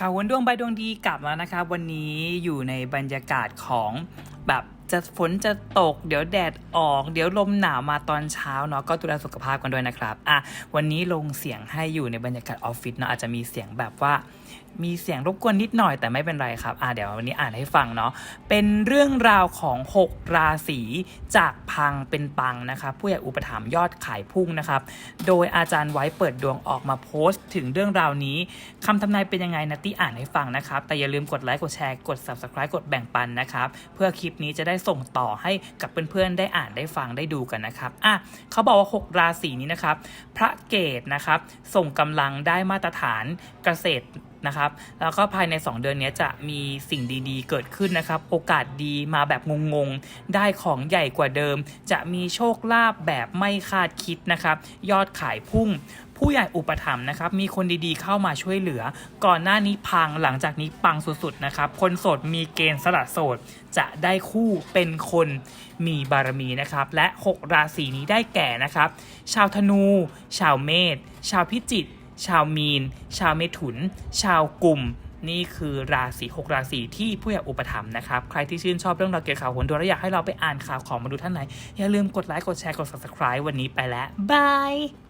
ข่าววนดวงใบดวงดีกลับแล้วนะครับ วันนี้อยู่ในบรรยากาศของแบบ จะฝนจะตก เดี๋ยวแดดออก เดี๋ยวลมหนาวมาตอนเช้าเนาะก็ดูแลสุขภาพกันด้วยนะครับอะวันนี้ลงเสียงให้อยู่ในบรรยากาศออฟฟิศเนาะอาจจะมีเสียงแบบว่ามีเสียงรบกวนนิดหน่อยแต่ไม่เป็นไรครับ อ่าเดี๋ยววันนี้อ่านให้ฟังเนาะ เป็นเรื่องราวของ 6 ราศีจากพังเป็นปังนะครับ ผู้ใหญ่อุปถัมภ์ยอดขายพุ่งนะครับ โดยอาจารย์ไว้เปิดดวงออกมาโพสต์ ถึงเรื่องราวนี้คำทำนายเป็นยังไงนัตตี้อ่านให้ฟังนะครับ แต่อย่าลืมกดไลค์กดแชร์กด subscribe กดแบ่งปันนะครับ เพื่อคลิปนี้จะได้ส่งต่อให้กับเพื่อนๆได้อ่านได้ฟังได้ดูกันนะครับอะเขาบอกว่า 6 ราศีนี้นะครับ พระเกตนะครับ ส่งกำลังได้มาตรฐานเกษตร นะครับ แล้วก็ภายใน 2 เดือนนี้จะมีสิ่งดีๆ เกิดขึ้นนะครับ โอกาสดีมาแบบงงๆ ได้ของใหญ่กว่าเดิม จะมีโชคลาภแบบไม่คาดคิดนะครับ ยอดขายพุ่งผู้ใหญ่อุปถัมภ์นะครับ มีคนดีๆเข้ามาช่วยเหลือ ก่อนหน้านี้พังหลังจากนี้ปังสุดๆนะครับ คนโสดมีเกณฑ์สละโสด จะได้คู่เป็นคนมีบารมีนะครับ และ 6 ราศีนี้ได้แก่นะครับ ชาวธนู ชาวเมษ ชาวพิจิก ชาวมีน ชาวเมถุน ชาวกลุ่ม นี่คือราศี6ราศีที่ผู้ใหญ่อุปถัมภ์นะครับ ใครที่ชื่นชอบเรื่องราวเกี่ยวกับข่าวหนดวงและอยากให้เราไปอ่านข่าวของมาดูท่านไหน อย่าลืมกดไลค์ กดแชร์ กด subscribe วันนี้ไปแล้วบาย